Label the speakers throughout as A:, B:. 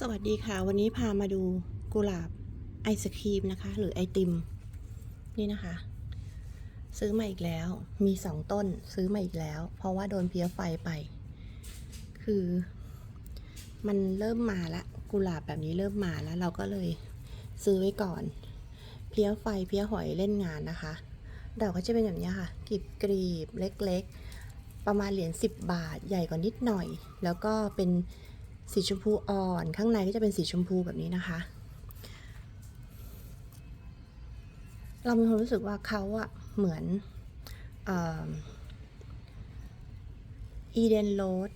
A: สวัสดีค่ะ วันนี้พามาดูกุหลาบไอศครีมนะคะ หรือไอติม นี่นะคะ ซื้อมาอีกแล้วมีสองต้นซื้อมาอีกแล้ว เพราะว่าโดนเพี้ยไฟไป คือ มันเริ่มมาละกุหลาบแบบนี้เริ่มมาแล้ว เราก็เลยซื้อไว้ก่อน เพี้ยไฟเพี้ยหอยเล่นงานนะคะดอกก็จะเป็นแบบนี้ค่ะกรีบกรีบเล็ก ๆ ประมาณเหรียญ10 บาทใหญ่กว่านิดหน่อย แล้วก็เป็น สีชมพูอ่อนข้างในก็จะเป็นสีชมพูแบบนี้นะคะ เรามีความรู้สึกว่าเขาอะเหมือนอีเดนโรด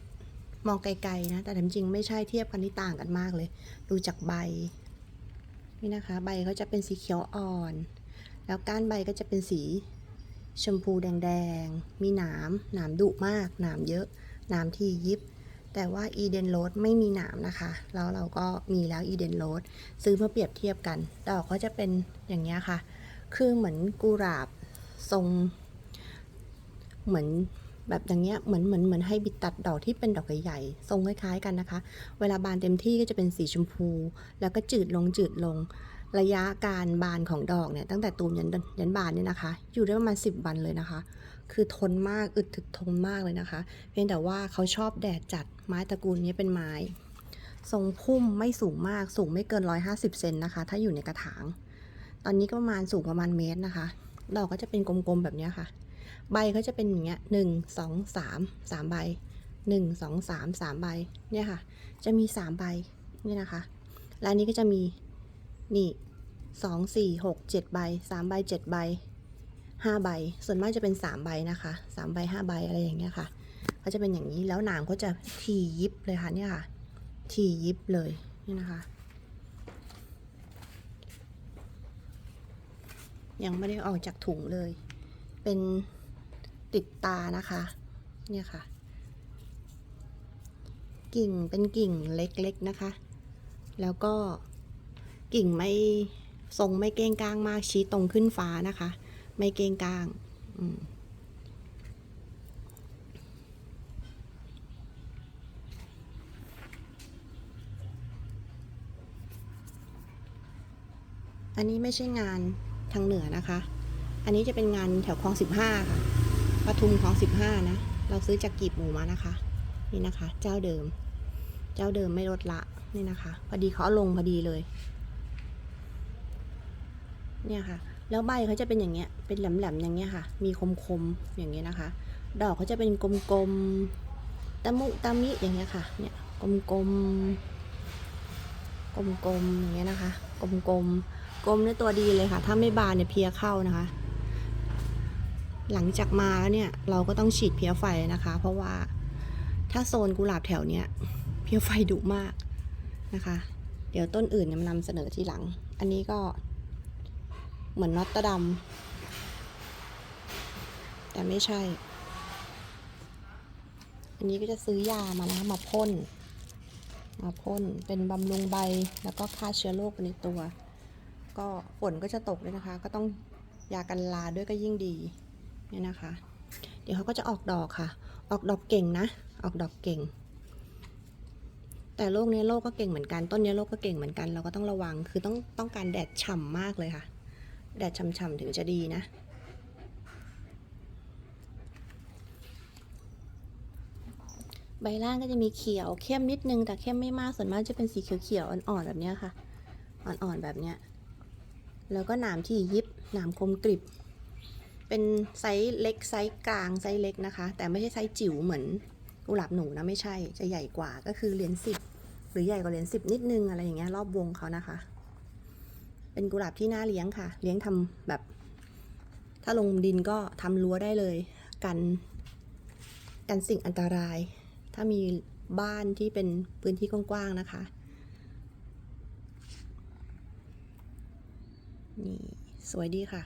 A: มองไกลๆนะ แต่จริงๆไม่ใช่เทียบกันที่ต่างกันมากเลย ดูจากใบ นี่นะคะ ใบเขาจะเป็นสีเขียวอ่อน แล้วก้านใบก็จะเป็นสีชมพูแดงๆ มีหนาม หนามดุมาก หนามเยอะ หนามที่ยิบ แต่ว่าอีเดนโรดไม่มีหนามนะคะ แล้วเราก็มีแล้วอีเดนโรดซื้อมาเปรียบเทียบกัน ดอกก็จะเป็นอย่างนี้ค่ะ คือเหมือนกุหลาบทรง เหมือนแบบอย่างเงี้ย เหมือนเหมือนเหมือนให้บิดตัดดอกที่เป็นดอกใหญ่ๆ ทรงคล้ายๆกันนะคะ เวลาบานเต็มที่ก็จะเป็นสีชมพู แล้วก็จืดลงจืดลง ระยะการบานของดอกเนี่ยตั้งแต่ตูมยันยันบานเนี่ยนะคะ อยู่ได้ประมาณ10วันเลยนะคะ คือทนมากอึดถึกทนมากเลยนะคะ เพียงแต่ว่าเขาชอบแดดจัดไม้ตระกูลนี้เป็นไม้ ทรงพุ่มไม่สูงมากสูงไม่เกิน 150 เซนนะคะ ถ้าอยู่ในกระถาง ตอนนี้ก็ประมาณสูงประมาณเมตรนะคะดอกก็จะเป็นกลมๆแบบนี้ค่ะ ใบเขาจะเป็นอย่างเงี้ยหนึ่งสองสามสามใบหนึ่งสองสามสามใบเนี่ยค่ะ จะมีสามใบนี่นะคะ และอันนี้ก็จะมีนี่สองสี่หกเจ็ดใบสามใบเจ็ดใบ ห้าใบ ส่วนมากจะเป็นสามใบนะคะสามใบห้าใบอะไรอย่างเงี้ยค่ะก็จะเป็นอย่างนี้แล้วหนามเขาจะทียิบเลยค่ะเนี่ยค่ะ ทียิบเลยนี่นะคะ ยังไม่ได้ออกจากถุงเลย เป็นติดตานะคะ เนี่ยค่ะ กิ่งเป็นกิ่งเล็กๆนะคะ แล้วก็กิ่งไม่ทรงไม่เก้งก้างมากชี้ตรงขึ้นฟ้านะคะ ไม่เกงก้างอันนี้ไม่ใช่งานทางเหนือนะคะ อันนี้จะเป็นงานแถวคลองสิบห้าค่ะปทุมคลองสิบห้านะ เราซื้อจากกีบหมูมานะคะ นี่นะคะ เจ้าเดิม เจ้าเดิมไม่ลดละ นี่นะคะ พอดีเขาลงพอดีเลย เนี่ยค่ะ แล้วใบเขาจะเป็นอย่างเงี้ย เป็นแหลมๆอย่างเงี้ยค่ะ มีคมๆอย่างเงี้ยนะคะ ดอกเขาจะเป็นกลมๆตะมุตะมิอย่างเงี้ยค่ะ เนี่ยกลมๆ กลมๆอย่างเงี้ยนะคะ กลมๆ กลมในตัวดีเลยค่ะ ถ้าไม่บานเนี่ยเพียเข้านะคะ หลังจากมาแล้วเนี่ยเราก็ต้องฉีดเพี้ยไฟนะคะ เพราะว่าถ้าโซนกุหลาบแถวเนี้ยเพี้ยไฟดุมากนะคะ เดี๋ยวต้นอื่นนำเสนอทีหลัง อันนี้ก็ เหมือนนอตตะดำแต่ไม่ใช่ อันนี้ก็จะซื้อยามานะมาพ่นมาพ่นเป็นบำรุงใบแล้วก็ฆ่าเชื้อโรคในตัว ก็ฝนก็จะตกด้วยนะคะ ก็ต้องยากันลาด้วยก็ยิ่งดีเนี่ยนะคะ เดี๋ยวเขาก็จะออกดอกค่ะ ออกดอกเก่งนะ ออกดอกเก่ง แต่โรคเนี้ยโรคก็เก่งเหมือนกัน ต้นเนี้ยโรคก็เก่งเหมือนกัน เราก็ต้องระวัง คือต้องต้องการแดดฉ่ำมากเลยค่ะ แดดฉ่ำๆถึงจะดีนะ ใบล่างก็จะมีเขียวเข้มนิดนึง แต่เข้มไม่มากส่วนมากจะเป็นสีเขียวๆอ่อนๆแบบนี้ค่ะ อ่อนๆแบบเนี้ยแล้วก็หนามที่ยิบหนามคมกริบ เป็นไซส์เล็กไซส์กลางไซส์เล็กนะคะ แต่ไม่ใช่ไซส์จิ๋วเหมือนกุหลาบหนูนะไม่ใช่จะใหญ่กว่าก็คือเหรียญสิบหรือใหญ่กว่าเหรียญสิบนิดนึงอะไรอย่างเงี้ยรอบวงเขานะคะ เป็นกุหลาบที่น่าเลี้ยงค่ะ เลี้ยงทำแบบ ถ้าลงดินก็ทำรั้วได้เลย กัน กันสิ่งอันตราย ถ้ามีบ้านที่เป็นพื้นที่กว้างๆนะคะนี่สวยดีค่ะ